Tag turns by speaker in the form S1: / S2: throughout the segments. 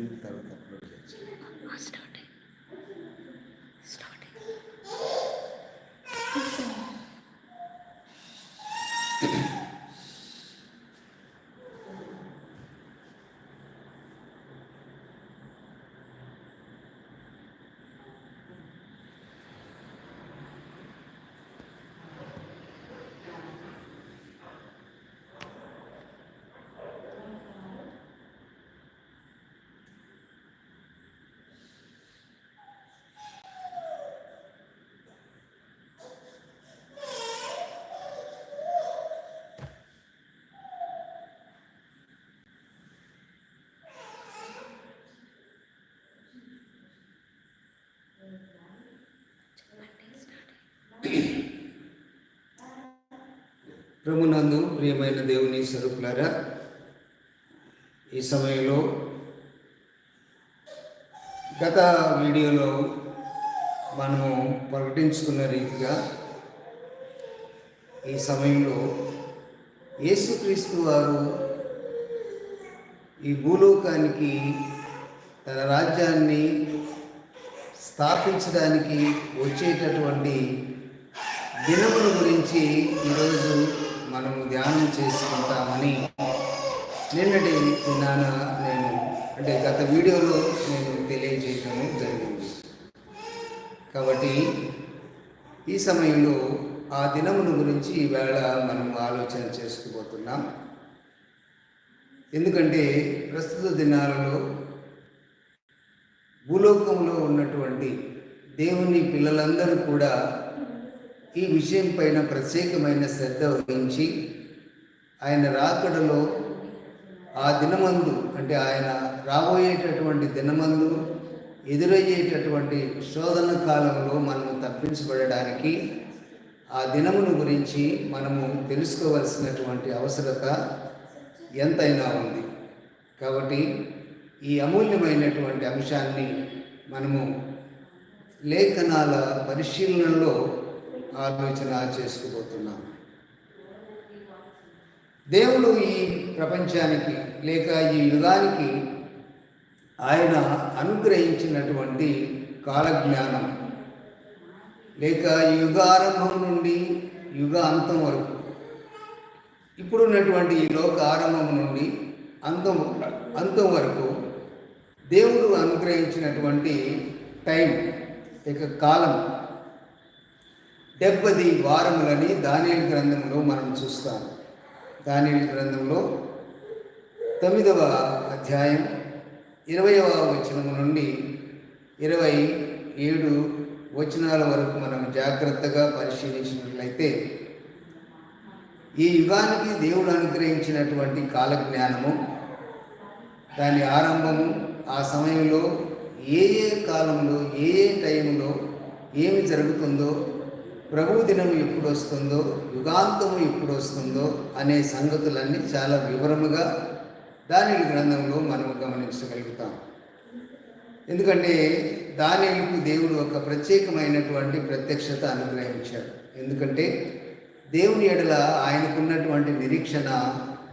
S1: వీడి తర్వాత ప్రభునందు ప్రియమైన దేవుని స్వరూపులారా ఈ సమయంలో గత వీడియోలో మనము ప్రకటించుకున్న రీతిగా ఈ సమయంలో యేసుక్రీస్తు వారు ఈ భూలోకానికి తన రాజ్యాన్ని స్థాపించడానికి వచ్చేటటువంటి దినముల గురించి ఈరోజు మనము ధ్యానం చేసుకుంటామని నిన్నటి దినాన నేను అంటే గత వీడియోలో నేను తెలియజేయడం జరిగింది. కాబట్టి ఈ సమయంలో ఆ దినమును గురించి ఈవేళ మనం ఆలోచన చేసుకుపోతున్నాం. ఎందుకంటే ప్రస్తుత దినాలలో భూలోకంలో ఉన్నటువంటి దేవుని పిల్లలందరూ కూడా ఈ విషయం పైన ప్రత్యేకమైన శ్రద్ధ వహించి ఆయన రాకడలో ఆ దినమందు అంటే ఆయన రాబోయేటటువంటి దినమందు ఎదురయ్యేటటువంటి శోధన కాలంలో మనము తప్పించబడడానికి ఆ దినమును గురించి మనము తెలుసుకోవలసినటువంటి అవసరత ఎంతైనా ఉంది. కాబట్టి ఈ అమూల్యమైనటువంటి అంశాన్ని మనము లేఖనాల పరిశీలనలో ఆలోచన చేసుకుపోతున్నాం. దేవుడు ఈ ప్రపంచానికి లేక ఈ యుగానికి ఆయన అనుగ్రహించినటువంటి కాలజ్ఞానం లేక యుగారంభం నుండి యుగ అంతం వరకు ఇప్పుడున్నటువంటి ఈ లోక ఆరంభం నుండి అంతం అంతం వరకు దేవుడు అనుగ్రహించినటువంటి టైం ఇక కాలం డెబ్బది వారములని దానియలు గ్రంథంలో మనం చూస్తాం. దానియలు గ్రంథంలో తొమ్మిదవ అధ్యాయం ఇరవయవ వచనం నుండి ఇరవై ఏడు వచనాల వరకు మనం జాగ్రత్తగా పరిశీలించినట్లయితే ఈ యుగానికి దేవుడు అనుగ్రహించినటువంటి కాలజ్ఞానము దాని ఆరంభము ఆ సమయంలో ఏ ఏ కాలంలో ఏ ఏ టైంలో ఏమి జరుగుతుందో ప్రభు దినం ఎప్పుడు వస్తుందో యుగాంతము ఎప్పుడు వస్తుందో అనే సంగతులన్నీ చాలా వివరముగా దాని గ్రంథంలో మనము గమనించగలుగుతాం. ఎందుకంటే దానికు దేవుడు ఒక ప్రత్యేకమైనటువంటి ప్రత్యక్షత అనుగ్రహించాడు. ఎందుకంటే దేవుని ఎడల ఆయనకున్నటువంటి నిరీక్షణ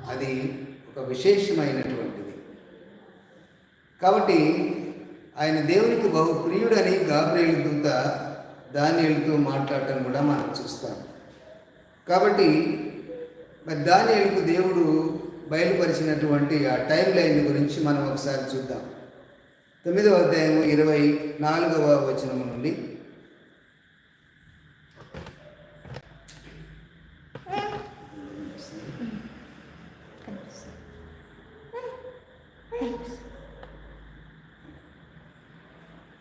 S1: అది ఒక విశేషమైనటువంటిది. కాబట్టి ఆయన దేవునికి బహు ప్రియుడని గాబ్రేలు దూత దానియలతో మాట్లాడటం కూడా మనం చూస్తాం. కాబట్టి మరి దానియలకు దేవుడు బయలుపరిచినటువంటి ఆ టైం లైన్ గురించి మనం ఒకసారి చూద్దాం. తొమ్మిదవ అధ్యాయము ఇరవై నాలుగవ వచనము నుండి.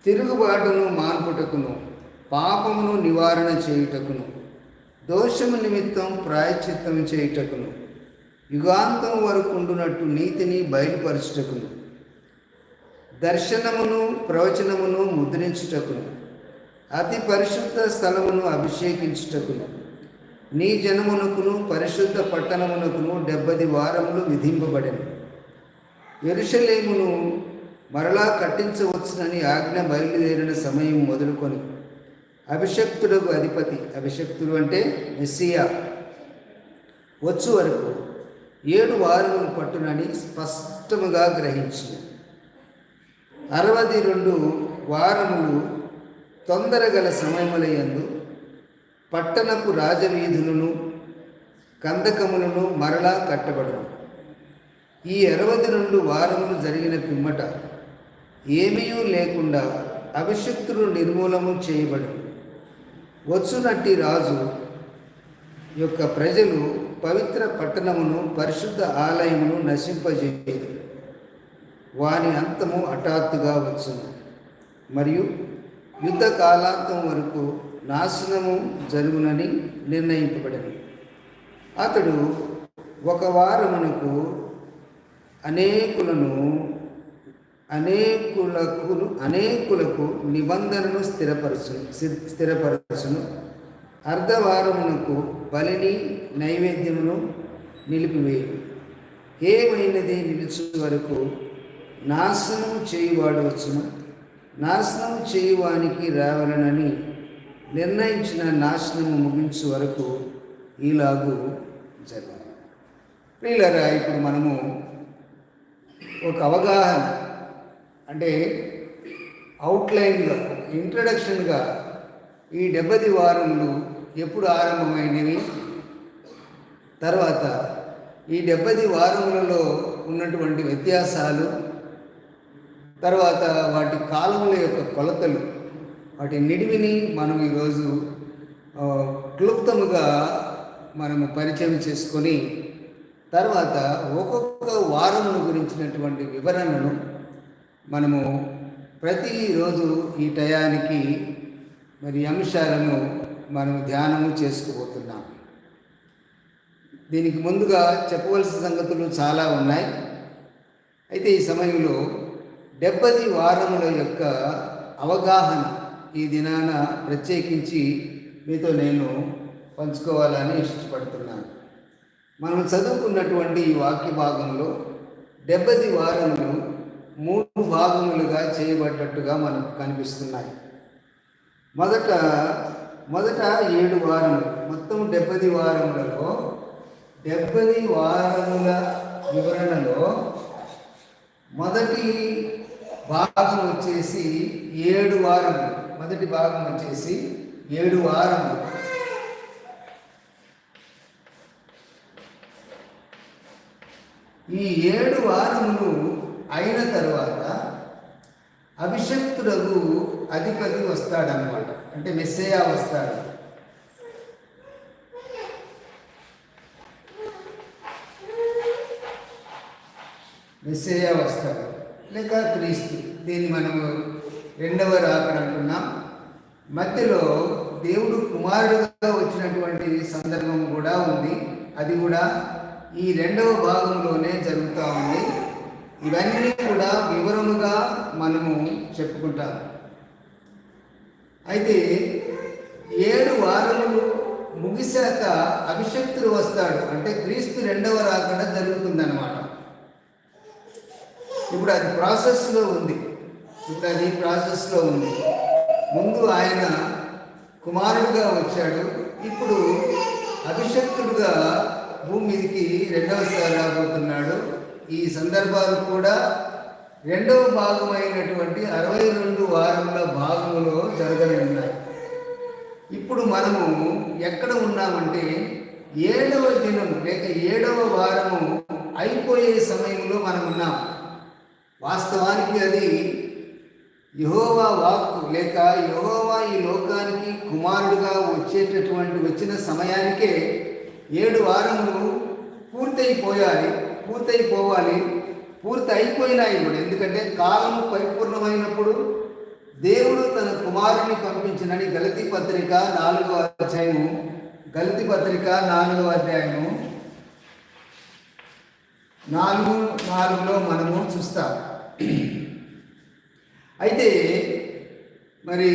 S1: తిరుగుబాటును మార్పుటకును పాపమును నివారణ చేయుటకును దోషము నిమిత్తం ప్రాయశ్చిత్తం చేయుటకును యుగాంతం వరకు ఉండునట్టు నీతిని బయలుపరచుటకును దర్శనమును ప్రవచనమును ముద్రించుటకును అతి పరిశుద్ధ స్థలమును అభిషేకించుటకును నీ జనమునకును పరిశుద్ధ పట్టణమునకును డెబ్బది వారములు విధింపబడెను. ఎరుషలేమును మరలా కట్టించవచ్చునని ఆజ్ఞ బయలుదేరిన సమయం మొదలుకొని అభిషక్తుడకు అధిపతి. అభిషక్తుడు అంటే మెస్సియా. వచ్చు వరకు ఏడు వారములు పట్టునని స్పష్టముగా గ్రహించి అరవది రెండు వారములు తొందరగల సమయములయందు పట్టణపు రాజవీధులను కందకములను మరలా కట్టబడును. ఈ అరవది రెండు వారములు జరిగిన పిమ్మట ఏమీ లేకుండా అభిషక్తులు నిర్మూలము చేయబడును. వచ్చునట్టి రాజు యొక్క ప్రజలు పవిత్ర పట్టణమును పరిశుద్ధ ఆలయమును నశింపజేయదు వాని అంతము హఠాత్తుగా వచ్చును. మరియు యుద్ధ కాలాంతం వరకు నాశనము జరుగునని నిర్ణయింపబడింది అతడు ఒక వారమునకు అనేకులను అనేకులకు అనేకులకు నిబంధనను స్థిరపరచు స్థి- స్థిరపరచును. అర్ధవారమునకు బలిని నైవేద్యమును నిలిపివేయు ఏమైనది నిలిచి వరకు నాశనం చేయువాడు వచ్చును. నాశనం చేయువానికి రావాలనని నిర్ణయించిన నాశనము ముగించు వరకు ఇలాగూ జరిగింది ప్రియులరా ఇప్పుడు మనము ఒక అవగాహన అంటే అవుట్లైన్గా ఇంట్రడక్షన్గా ఈ డెబ్బది వారములు ఎప్పుడు ఆరంభమైనవి? తర్వాత ఈ డెబ్బది వారములలో ఉన్నటువంటి వ్యత్యాసాలు తర్వాత వాటి కాలముల యొక్క కొలతలు వాటి నిడివిని మనం ఈరోజు క్లుప్తముగా మనము పరిచయం చేసుకొని తర్వాత ఒక్కొక్క వారమును గురించినటువంటి వివరణను మనము ప్రతిరోజు ఈ టయానికి మరి అంశాలను మనం ధ్యానము చేసుకోబోతున్నాం దీనికి ముందుగా చెప్పవలసిన సంగతులు చాలా ఉన్నాయి. అయితే ఈ సమయంలో డెబ్బది వారముల యొక్క అవగాహన ఈ దినాన ప్రత్యేకించి మీతో నేను పంచుకోవాలని ఇష్టపడుతున్నాను. మనం చదువుకున్నటువంటి ఈ వాక్య భాగంలో డెబ్బది వారములు మూడు భాగములుగా చేయబడ్డట్టుగా మనకు కనిపిస్తున్నాయి. మొదట మొదట ఏడు వారములు మొత్తం డెబ్బది వారములలో డెబ్బది వారముల వివరణలో మొదటి భాగం వచ్చేసి ఏడు వారములు మొదటి భాగం వచ్చేసి ఏడు వారములు. ఈ ఏడు వారములు అయిన తర్వాత అభిషక్తుడగు అధిపతి వస్తాడనమాట అంటే మెస్సేయా వస్తాడు. మెస్సేయా వస్తాడు. లేక క్రీస్తు. దీన్ని మనము రెండవ రాకడ అంటున్నాం. మధ్యలో దేవుడు కుమారుడుగా వచ్చినటువంటి సందర్భం కూడా ఉంది. అది కూడా ఈ రెండవ భాగంలోనే జరుగుతూ ఉంది. ఇవన్నీ కూడా వివరముగా మనము చెప్పుకుంటాం అయితే ఏడు వారములు ముగిశాక అభిషక్తుడు వస్తాడు. అంటే క్రీస్తు రెండవ రాకుండా జరుగుతుందన్నమాట. ఇప్పుడు అది ప్రాసెస్లో ఉంది. ఇప్పుడు అది ప్రాసెస్లో ఉంది. ముందు ఆయన కుమారుడుగా వచ్చాడు. ఇప్పుడు అభిషక్తుడుగా భూమి మీదకి రెండవసారి రాబోతున్నాడు. ఈ సందర్భాలు కూడా రెండవ భాగమైనటువంటి అరవై రెండు వారముల భాగములో జరగనున్నాయి ఇప్పుడు మనము ఎక్కడ ఉన్నామంటే ఏడవ దినం లేక ఏడవ వారము అయిపోయే సమయంలో మనం ఉన్నాం వాస్తవానికి అది యహోవా వాక్కు లేక యహోవా ఈ లోకానికి కుమారుడుగా వచ్చేటటువంటి వచ్చిన సమయానికే ఏడు వారములు పూర్తయిపోయాలి పూర్తయిపోవాలి. పూర్తి అయిపోయినాయి ఇప్పుడు ఎందుకంటే కాలం పరిపూర్ణమైనప్పుడు దేవుడు తన కుమారుని పంపించినని గలతి పత్రిక నాలుగవ అధ్యాయము గలతి పత్రిక నాలుగవ అధ్యాయము నాలుగు నాలుగులో మనము చూస్తాం. అయితే మరి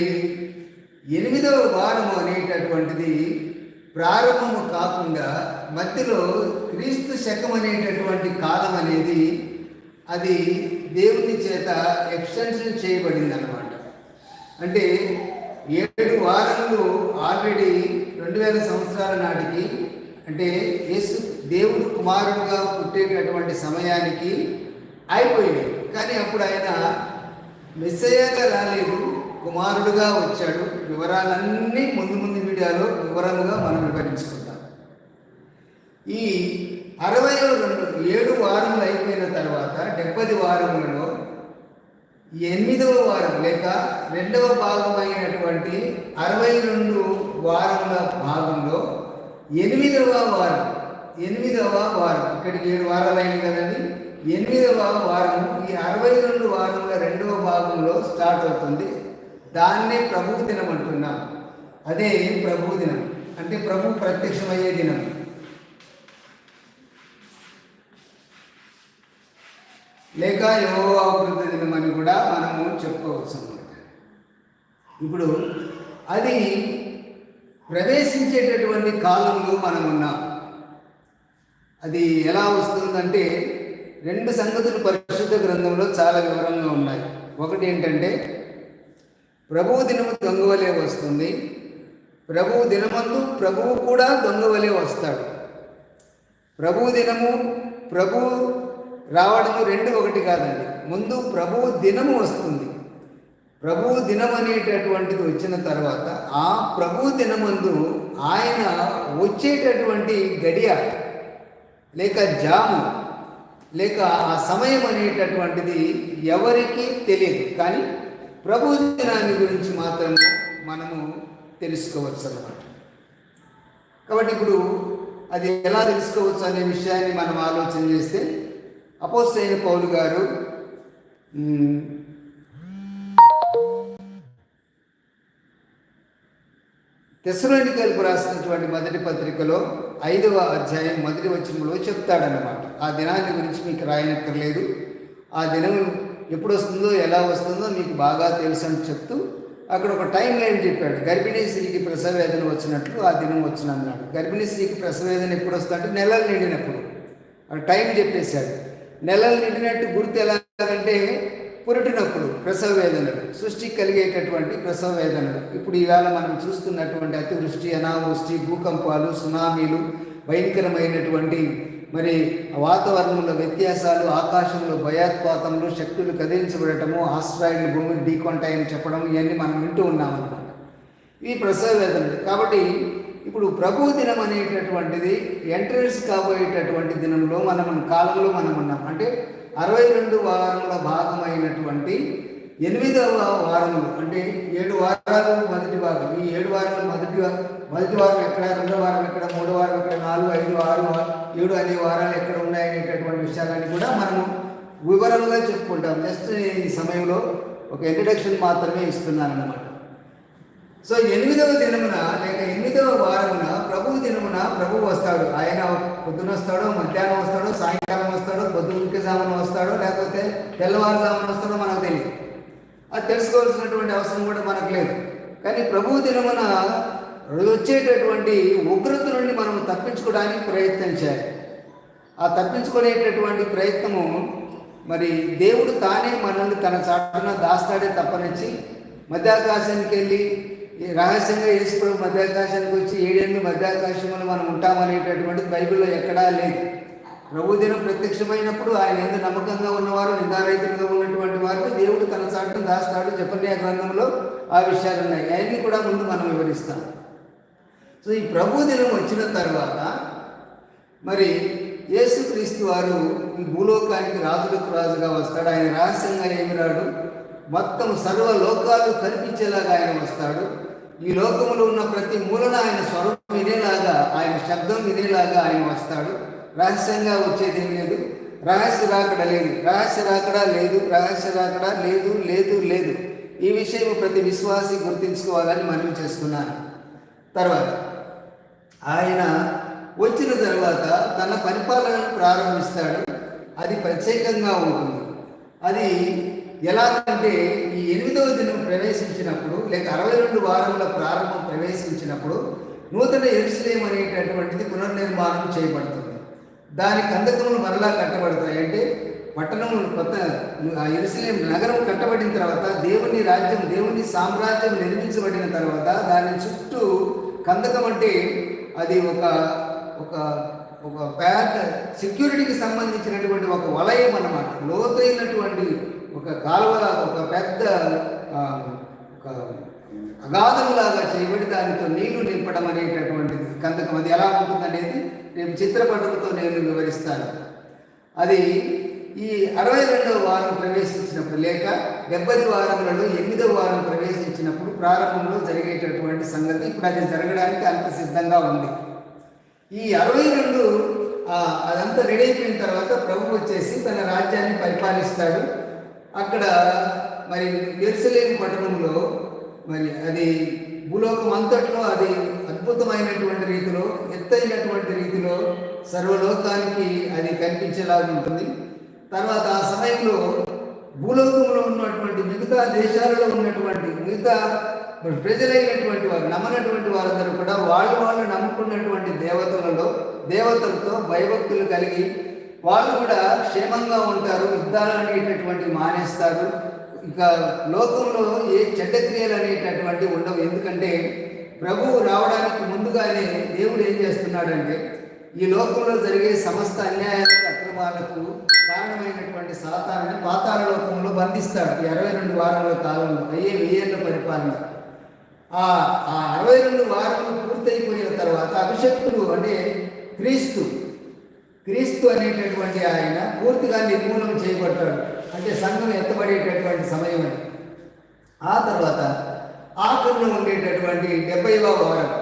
S1: ఎనిమిదవ వారము అనేటటువంటిది ప్రారంభము కాకుండా మధ్యలో క్రీస్తు శకం అనేటటువంటి కాలం అనేది అది దేవుని చేత ఎక్స్టెన్షన్ చేయబడింది అనమాట అంటే ఏడు వారములు ఆల్రెడీ రెండు వేల సంవత్సరాల నాటికి అంటే యేసు దేవుడు కుమారుడుగా పుట్టేటటువంటి సమయానికి అయిపోయింది. కానీ అప్పుడు ఆయన మెస్సయ్యగా రాలేదు. కుమారుడుగా వచ్చాడు. వివరాలన్నీ ముందు ముందు వీడియోలో వివరంగా మనం వివరించుకుంటాం ఈ అరవై రెండు ఏడు వారములు అయిపోయిన తర్వాత డెబ్బది వారములలో ఎనిమిదవ వారం లేక రెండవ భాగమైనటువంటి అరవై రెండు వారముల భాగంలో ఎనిమిదవ వారం ఎనిమిదవ వారం ఇక్కడికి ఏడు వారాలు అయింది కదండి. ఎనిమిదవ వారం ఈ అరవై రెండు వారముల రెండవ భాగంలో స్టార్ట్ అవుతుంది. దాన్నే ప్రభు దినం అంటున్నాం. అదే ప్రభు దినం. అంటే ప్రభు ప్రత్యక్షమయ్యే దినం. లేక యెహోవా దినం అని కూడా మనము చెప్పుకోవచ్చు అన్నమాట. ఇప్పుడు అది ప్రవేశించేటటువంటి కాలంలో మనం ఉన్నాం. అది ఎలా వస్తుందంటే రెండు సంగతులు పరిశుద్ధ గ్రంథంలో చాలా వివరంగా ఉన్నాయి. ఒకటి ఏంటంటే ప్రభువు దినము దొంగవలే వస్తుంది. ప్రభువు దినమందు ప్రభువు కూడా దొంగవలే వస్తాడు. ప్రభువు దినము ప్రభు రావడము రెండు ఒకటి కాదండి. ముందు ప్రభువు దినము వస్తుంది. ప్రభు దినం అనేటటువంటిది వచ్చిన తర్వాత ఆ ప్రభు దినమందు ఆయన వచ్చేటటువంటి గడియ లేక జాము లేక ఆ సమయం అనేటటువంటిది ఎవరికీ తెలియదు. కానీ ప్రభు దినాన్ని గురించి మాత్రమే మనము తెలుసుకోవచ్చు అన్నమాట కాబట్టి ఇప్పుడు అది ఎలా తెలుసుకోవచ్చు అనే విషయాన్ని మనం ఆలోచన చేస్తే అపోసైన పౌలు గారు మ్, తెసలోనికలకు రాసినటువంటి మొదటి పత్రికలో ఐదవ అధ్యాయం మొదటి వచనంలో చెప్తాడనమాట ఆ దినాన్ని గురించి మీకు రాయనక్కర్లేదు. ఆ దినం ఎప్పుడు వస్తుందో ఎలా వస్తుందో మీకు బాగా తెలుసు అని చెప్తూ అక్కడ ఒక టైం లైన్ చెప్పాడు. గర్భిణీ స్త్రీకి ప్రసవ వేదన వచ్చినట్లు ఆ దినం వచ్చిన అన్నాడు గర్భిణీ స్త్రీకి ప్రసవేదన ఎప్పుడు వస్తుందంటే నెలలు నిండినప్పుడు. ఆ టైం చెప్పేశాడు. నెలలు నిండినట్టు గుర్తు ఎలాగంటే పురుటినప్పుడు ప్రసవ వేదనలు సృష్టికి కలిగేటటువంటి ప్రసవ వేదనలు. ఇప్పుడు ఈవేళ మనం చూస్తున్నటువంటి అతివృష్టి అనావృష్టి భూకంపాలు సునామీలు భయంకరమైనటువంటి మరి వాతావరణంలో వ్యత్యాసాలు ఆకాశంలో భయాత్పాతములు శక్తులు కదిలించబడటము ఆస్ట్రాయిడ్లు భూమి ఢీకొంటాయని చెప్పడం ఇవన్నీ మనం వింటూ ఉన్నామన్నమాట. ఈ ప్రసవ వేదనలు. కాబట్టి ఇప్పుడు ప్రభు దినం అనేటటువంటిది ఎంట్రన్స్ కాబోయేటటువంటి దినంలో మనం కాలంలో మనం ఉన్నాం. అంటే అరవై రెండు వారంలో భాగమైనటువంటి ఎనిమిదవ వారములు. అంటే ఏడు వారాలు మొదటి భాగం ఈ ఏడు వారాలు మొదటి మొదటి వారం ఎక్కడ? రెండో వారం ఎక్కడ? మూడో వారం ఎక్కడ? నాలుగు ఐదు ఆరు వారం ఏడు అనే వారాలు ఎక్కడ ఉన్నాయనేటటువంటి విషయాలన్నీ కూడా మనము వివరంగా చెప్పుకుంటాం. జస్ట్ ఈ సమయంలో ఒక ఇంట్రడక్షన్ మాత్రమే ఇస్తున్నాను అన్నమాట సో ఎనిమిదవ దినమున లేక ఎనిమిదవ వారమున ప్రభు దినమున ప్రభు వస్తాడు. ఆయన పొద్దున వస్తాడో మధ్యాహ్నం వస్తాడో సాయంకాలం వస్తాడో పొద్దుకి జామున వస్తాడో లేకపోతే తెల్లవారుజామున వస్తాడో మనకు తెలియదు. అది తెలుసుకోవాల్సినటువంటి అవసరం కూడా మనకు లేదు. కానీ ప్రభు దినమున వచ్చేటటువంటి ఉగ్రత నుండి మనం తప్పించుకోవడానికి ప్రయత్నం చేయాలి. ఆ తప్పించుకునేటటువంటి ప్రయత్నము మరి దేవుడు తానే మనల్ని తన చాటున దాస్తాడే తప్పనిచ్చి మధ్యాకాశానికి వెళ్ళి రహస్యంగా యేసుప్రభు మధ్యాకాశానికి వచ్చి ఏడేళ్ళు మధ్యాకాశంలో మనం ఉంటామనేటటువంటి బైబిల్లో ఎక్కడా లేదు. ప్రభుదినం ప్రత్యక్షమైనప్పుడు ఆయన ఎంత నమ్మకంగా ఉన్నవారు నిందారహితంగా ఉన్నటువంటి వారు దేవుడు తన చాటును దాస్తాడు. జపన్యా గ్రంథంలో ఆ విషయాలు ఉన్నాయి అవన్నీ కూడా ముందు మనం వివరిస్తాం. సో ఈ ప్రభు దినం వచ్చిన తర్వాత మరి యేసుక్రీస్తు వారు ఈ భూలోకానికి రాజులకు రాజుగా వస్తాడు. ఆయన రహస్యంగా ఏమి రాడు? మొత్తం సర్వ లోకాలు కనిపించేలాగా ఆయన వస్తాడు. ఈ లోకములో ఉన్న ప్రతి మూలన ఆయన స్వరం వినేలాగా ఆయన శబ్దం వినేలాగా ఆయన వస్తాడు. రహస్యంగా వచ్చేది ఏం లేదు. రహస్య రాకడ లేదు. రహస్య రాకడ లేదు. రహస్య రాకడ లేదు లేదు లేదు. ఈ విషయం ప్రతి విశ్వాసి గుర్తించుకోవాలని మనం చేస్తున్నాను. తర్వాత ఆయన వచ్చిన తర్వాత తన పరిపాలనను ప్రారంభిస్తాడు. అది ప్రత్యేకంగా ఉంటుంది. అది ఎలాగంటే ఈ ఎనిమిదవ దినం ప్రవేశించినప్పుడు లేక అరవై రెండు వారముల ప్రారంభం ప్రవేశించినప్పుడు నూతన ఎరుసలేం అనేటటువంటిది పునర్నిర్మాణం చేయబడుతుంది. దాని కందకములు మరలా కట్టబడతాయి. అంటే పట్టణం కొత్త ఆ ఎరుసలేం నగరం కట్టబడిన తర్వాత దేవుని రాజ్యం దేవుని సామ్రాజ్యం నిర్మించబడిన తర్వాత దాని చుట్టూ కందకం అంటే అది ఒక ఒక ఒక ప్యాట్ సెక్యూరిటీకి సంబంధించినటువంటి ఒక వలయం అన్నమాట. లోతైనటువంటి ఒక కాలువలా ఒక పెద్ద ఒక అగాధములాగా చేయబడి దానితో నీళ్ళు నింపడం అనేటటువంటిది కందకం అది ఎలా ఉంటుందనేది నేను చిత్రపటంతో నేను వివరిస్తాను. అది ఈ అరవై రెండవ వారం ప్రవేశించినప్పుడు లేక డెబ్బై వారములలో ఎనిమిదవ వారం ప్రవేశించినప్పుడు ప్రారంభంలో జరిగేటటువంటి సంగతి ఇప్పుడు అది జరగడానికి అంత సిద్ధంగా ఉంది. ఈ అరవై రెండు అదంతా రెడీ అయిపోయిన తర్వాత ప్రభు వచ్చేసి తన రాజ్యాన్ని పరిపాలిస్తాడు. అక్కడ మరి ఎరుసలేని పట్టణంలో మరి అది భూలోకం అంతట్లో అది అద్భుతమైనటువంటి రీతిలో ఎత్తైనటువంటి రీతిలో సర్వలోకానికి అది కనిపించేలాగా ఉంటుంది. తర్వాత ఆ సమయంలో భూలోకంలో ఉన్నటువంటి మిగతా దేశాలలో ఉన్నటువంటి మిగతా ప్రజలైనటువంటి వారు నమ్మనటువంటి వారందరూ కూడా వాళ్ళు వాళ్ళు నమ్ముకున్నటువంటి దేవతలలో దేవతలతో భయభక్తులు కలిగి వాళ్ళు కూడా క్షేమంగా ఉంటారు యుద్ధాలు అనేటటువంటి మానేస్తారు. ఇంకా లోకంలో ఏ చెడ్డ క్రియలు అనేటటువంటి ఉండవు. ఎందుకంటే ప్రభువు రావడానికి ముందుగానే దేవుడు ఏం చేస్తున్నాడంటే ఈ లోకంలో జరిగే సమస్త అన్యాయాలకు అక్రమాలకు అయినటువంటి సాతాన్ని పాతాల లోకంలో బంధిస్తాడు ఈ అరవై రెండు వారాల కాలంలో అయ్యే వెయ్యేళ్ళ పరిపాలన. ఆ ఆ అరవై రెండు వారాలు పూర్తయిపోయిన తర్వాత అభిషక్తుడు అంటే క్రీస్తు. క్రీస్తు అనేటటువంటి ఆయన పూర్తిగా నిర్మూలన చేయబడ్డాడు. అంటే సంఘం ఎత్తబడేటటువంటి సమయం అది. ఆ తర్వాత ఆఖరిలో ఉండేటటువంటి డెబ్బైవ వారం.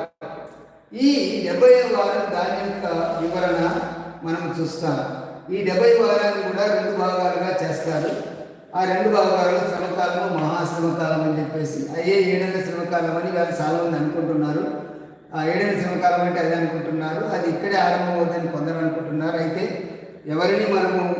S1: ఈ డెబ్బై వారం దాని యొక్క వివరణ మనం చూస్తాం. ఈ డెబ్బై వారాన్ని కూడా రెండు భాగాలుగా చేస్తారు. ఆ రెండు భాగాలు శ్రమకాలము మహాశ్రమకాలం అని చెప్పేసి అయ్యే ఏడేళ్ళ శ్రమకాలం అని వాళ్ళు చాలామంది అనుకుంటున్నారు. ఆ ఏడేళ్ళ శ్రమకాలం అంటే అదే అనుకుంటున్నారు. అది ఇక్కడే ఆరంభమవుతుందని కొందరు అనుకుంటున్నారు. అయితే ఎవరిని మనము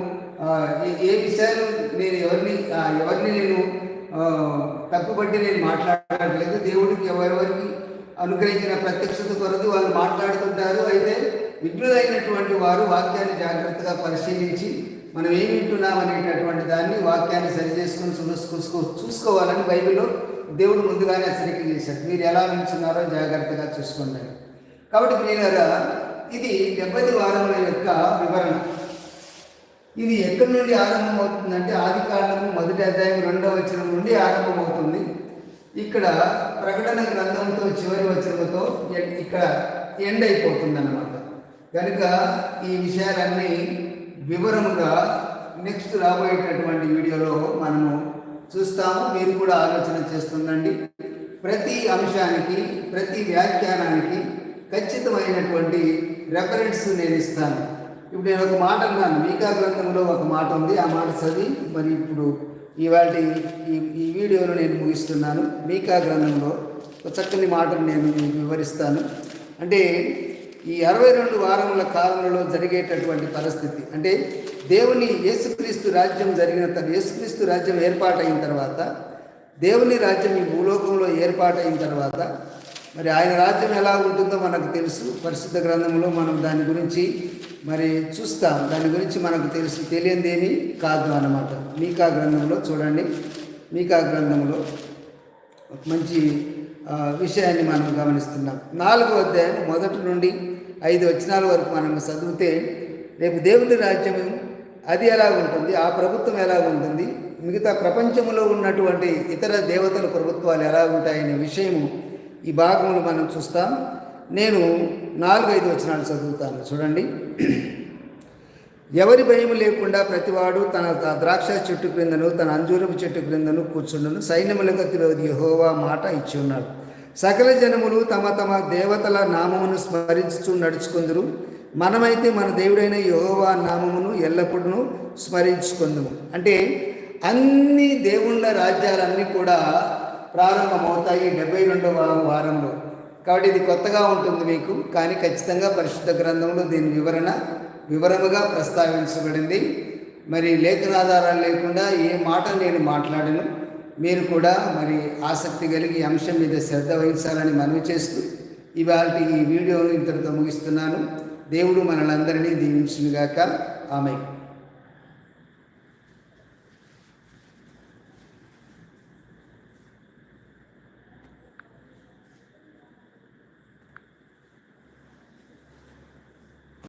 S1: ఏ- ఏ విషయాలు నేను ఎవరిని ఎవరిని నేను తప్పుబట్టి తప్పుపట్టి నేను మాట్లాడట్లేదు. దేవుడికి ఎవరెవరికి అనుగ్రహించిన ప్రత్యక్షత కొరకు వాళ్ళు మాట్లాడుతుంటారు. అయితే విఘ్నులైనటువంటి వారు వాక్యాన్ని జాగ్రత్తగా పరిశీలించి మనం ఏమి వింటున్నాం అనేటటువంటి దాన్ని వాక్యాన్ని సరిచేసుకుని చూసుకో చూసుకోవాలని బైబిల్లో దేవుడు ముందుగానే హెచ్చరిక చేశాడు. మీరు ఎలా వింటున్నారో జాగ్రత్తగా చూసుకోండి. కాబట్టి ప్రియులారా ఇది డెబ్బది వారముల యొక్క వివరణ. ఇది ఎక్కడి నుండి ఆరంభమవుతుందంటే ఆది కాండము మొదటి అధ్యాయం రెండవ వచనం నుండి ఆరంభమవుతుంది. ఇక్కడ ప్రకటన గ్రంథంతో చివరి వచనంతో ఇక్కడ ఎండ్ అయిపోతుంది అన్నమాట కనుక ఈ విషయాలన్నీ వివరముగా నెక్స్ట్ రాబోయేటటువంటి వీడియోలో మనము చూస్తాము. మీరు కూడా ఆలోచన చేస్తుందండి ప్రతి అంశానికి ప్రతి వ్యాఖ్యానానికి ఖచ్చితమైనటువంటి రెఫరెన్స్ నేను ఇస్తాను. ఇప్పుడు నేను ఒక మాట అన్నాను. మీకా గ్రంథంలో ఒక మాట ఉంది. ఆ మాట చదివి మరి ఇప్పుడు ఇవాళ ఈ ఈ వీడియోను నేను ముగిస్తున్నాను. మీకా గ్రంథంలో ఒక చక్కని మాటను నేను వివరిస్తాను. అంటే ఈ అరవై రెండు వారముల కాలంలో జరిగేటటువంటి పరిస్థితి. అంటే దేవుని యేసుక్రీస్తు రాజ్యం జరిగిన తర్వాత యేసుక్రీస్తు రాజ్యం ఏర్పాటైన తర్వాత దేవుని రాజ్యం ఈ భూలోకంలో ఏర్పాటైన తర్వాత మరి ఆయన రాజ్యం ఎలా ఉంటుందో మనకు తెలుసు. పరిశుద్ధ గ్రంథంలో మనం దాని గురించి మరి చూస్తాం. దాని గురించి మనకు తెలుసు. తెలియందేమీ కాదు అన్నమాట. మీకా గ్రంథంలో చూడండి. మీకా గ్రంథంలో మంచి విషయాన్ని మనం గమనిస్తున్నాం. నాలుగో అధ్యాయం మొదటి నుండి ఐదు వచనాల వరకు మనం చదివితే రేపు దేవుని రాజ్యం అది ఎలా ఉంటుంది ఆ ప్రభుత్వం ఎలా ఉంటుంది మిగతా ప్రపంచంలో ఉన్నటువంటి ఇతర దేవతల ప్రభుత్వాలు ఎలా ఉంటాయనే విషయము ఈ భాగంలో మనం చూస్తాం. నేను నాలుగైదు వచనాలు చదువుతాను. చూడండి. ఎవరి భయం లేకుండా ప్రతివాడు తన ద్రాక్ష చెట్టు క్రిందను తన అంజూరపు చెట్టు క్రిందను కూర్చుండును. సైన్యములకు తిరోధి యహోవా మాట ఇచ్చి ఉన్నాడు. సకల జనములు తమ తమ దేవతల నామమును స్మరించుచు నడుచుకుందురు. మనమైతే మన దేవుడైన యహోవా నామమును ఎల్లప్పుడూ స్మరించుకుందము. అంటే అన్ని దేవుళ్ళ రాజ్యాలన్నీ కూడా ప్రారంభమవుతాయి డెబ్బై రెండవ వారంలో. కాబట్టి ఇది కొత్తగా ఉంటుంది మీకు. కానీ ఖచ్చితంగా పరిశుద్ధ గ్రంథంలో దీని వివరణ వివరముగా ప్రస్తావించబడింది. మరి లేఖనాధారాలు లేకుండా ఏ మాట నేను మాట్లాడను? మీరు కూడా మరి ఆసక్తి కలిగి అంశం మీద శ్రద్ధ వహించాలని మనవి చేస్తూ ఇవాళ ఈ వీడియోను ఇంతటితో ముగిస్తున్నాను. దేవుడు మనలందరినీ దీవించునుగాక. ఆమె